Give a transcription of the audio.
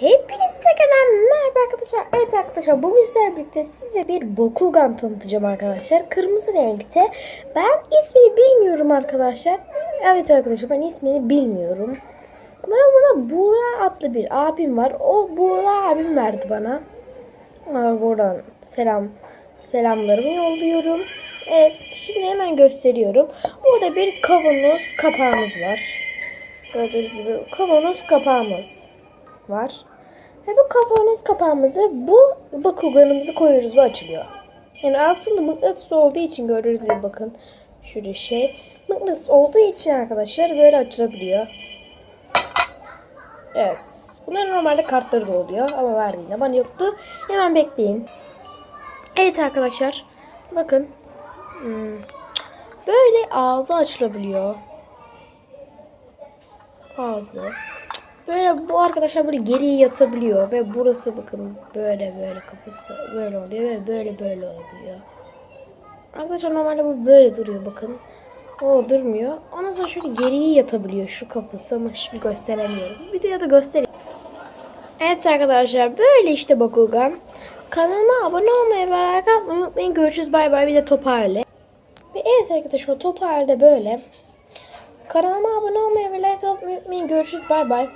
Hepiniz tekrardan merhaba arkadaşlar. Evet arkadaşlar bugün sizlerle birlikte size bir Bakugan tanıtacağım arkadaşlar. Kırmızı renkte. Ben ismini bilmiyorum arkadaşlar. Evet arkadaşlar ben ismini bilmiyorum. Bana buna Buğra adlı bir abim var. O Buğra abim verdi bana. Aa, Buradan selam selamlarımı yolluyorum. Evet şimdi hemen gösteriyorum. Burada bir kavanoz kapağımız var. Gördüğünüz gibi kavanoz kapağımız var. Ve bu kavanoz kapağımızı bu Bakugan'ımızı koyuyoruz ve açılıyor. Yani altında mıknatıs olduğu için gördüğünüz gibi bakın. Şurada şey. Mıknatıs olduğu için arkadaşlar böyle açılabiliyor. Evet. Bunların normalde kartları da oluyor ama verdiğinde bana yoktu. Hemen bekleyin. Evet arkadaşlar. Bakın. Hmm. Böyle ağzı açılabiliyor. Ağzı. Böyle bu arkadaşlar böyle geriye yatabiliyor ve burası bakın böyle böyle kafası böyle oluyor ve böyle böyle olabiliyor. Arkadaşlar normalde bu böyle duruyor bakın. O durmuyor. Ondan sonra şöyle geriye yatabiliyor şu kafası ama şimdi gösteremiyorum. Bir de ya da göstereyim. Evet arkadaşlar böyle işte Bakugan. Kanalıma abone olmayı ve like unutmayın. Görüşürüz bay bay bir de top hali. Ve evet arkadaşlar top halde böyle. Kanalıma abone olmayı ve like unutmayın. Görüşürüz bay bay.